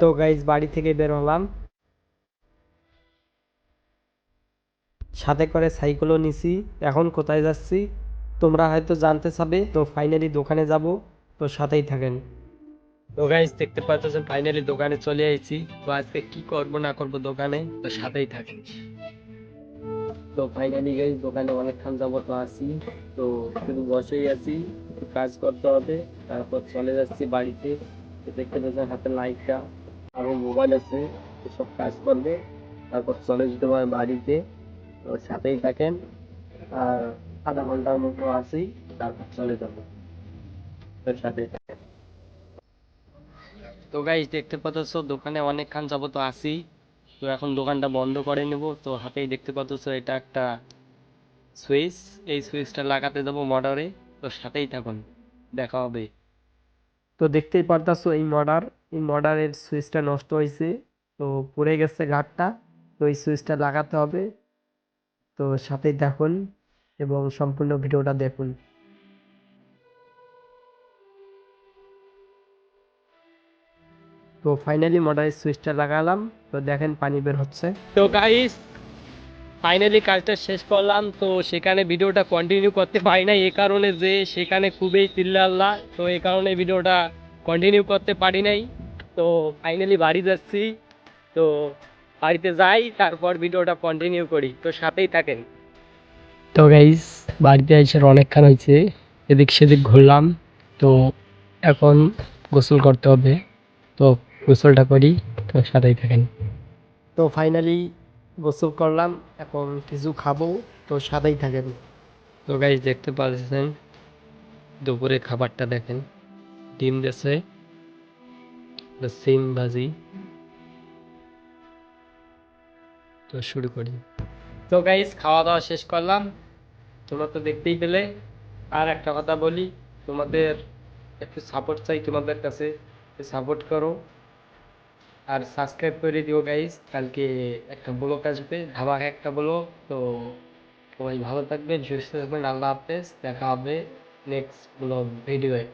তো গাইজ বাড়ি থেকে বের হলাম। সাথে করে সাইকেলও নিছি। এখন কোথায় যাচ্ছি? তোমরা হয়তো জানতে চাবে, তো ফাইনালি দোকানে যাব, তো সাথেই থাকেন। তো গাইজ দেখতে পাচ্ছেন ফাইনালি দোকানে চলে আইছি। তো আজকে কি করব, না করব দোকানে, তো সাথেই থাকেন। তো ফাইনালি গাইজ দোকানে অনেকক্ষণ যাবত আছি। তো শুধু বসেই আছি কাজ করতে হবে, তারপর চলে যাচ্ছি বাড়িতে। তো দেখতে পাচ্ছেন, হাতে লাইটটা আরও মোবাইল আছে সব কাজ করবে তারপর চলে যেতে পারে বাড়িতে। তো সাথেই থাকেন আর আধা ঘণ্টার মতো আছি তারপর চলে যাব। তো সাথেই থাকেন। তো গাইজ দেখতে পাচ্ছ দোকানে অনেকক্ষণ যাবত আছি। তো এখন দোকানটা বন্ধ করে নেব। তো হাতেই দেখতে পাচ্ছ এটা একটা সুইচ। এই সুইচটা লাগাতে দেবো মোটরে তো সাথেই থাকুন দেখা হবে। তো দেখতেই পারতাছো এই মডার এই মডারের সুইচটা নষ্ট হয়েছে তো পড়ে গেছে গাঠটা তো এই সুইচটা লাগাতে হবে। তো সাথেই থাকুন এবং সম্পূর্ণ ভিডিওটা দেখুন। তো ফাইনালি মডারের সুইচটা লাগালাম। তো দেখেন পানি বের হচ্ছে। তো গাইস ফাইনালি কাজটা শেষ করলাম। তো সেখানে ভিডিওটা কন্টিনিউ করতে পারি না এই কারণে যে সেখানে খুবই চিল্লাল্লা। তো এই কারণে ভিডিওটা কন্টিনিউ করতে পারি নাই। তো ফাইনালি বাড়ি যাচ্ছি। তো বাড়িতে যাই তারপর ভিডিওটা কন্টিনিউ করি। তো সাথেই থাকেন। তো গাইস বাড়িতে এসে অনেকক্ষণ হয়েছে। এদিক সেদিক ঘুরলাম। তো এখন গোসল করতে হবে। তো গোসলটা করি। তো সাথেই থাকেন। তো ফাইনালি গোসল করলাম। এখন কিছু খাব। তো সাথেই থাকেন। তো গাইজ দেখতে পাচ্ছেন? দুপুরে খাবারটা দেখেন। ডিম দিয়েছে সিম ভাজি তো শুরু করি। তো গাইজ খাওয়া দাওয়া শেষ করলাম। তোমরা তো দেখতেই পেলে। আর একটা কথা বলি, তোমাদের একটু সাপোর্ট চাই তোমাদের কাছে। সাপোর্ট করো। আর সাবস্ক্রাইব করে দিও গাইস কালকে একটা ব্লগ আসবে, ধামাকা একটা ব্লগ তো সবাই ভালো থাকবেন, সুস্থ থাকবেন, আল্লাহ হাফেজ। দেখা হবে নেক্সট ব্লগ ভিডিওয়ে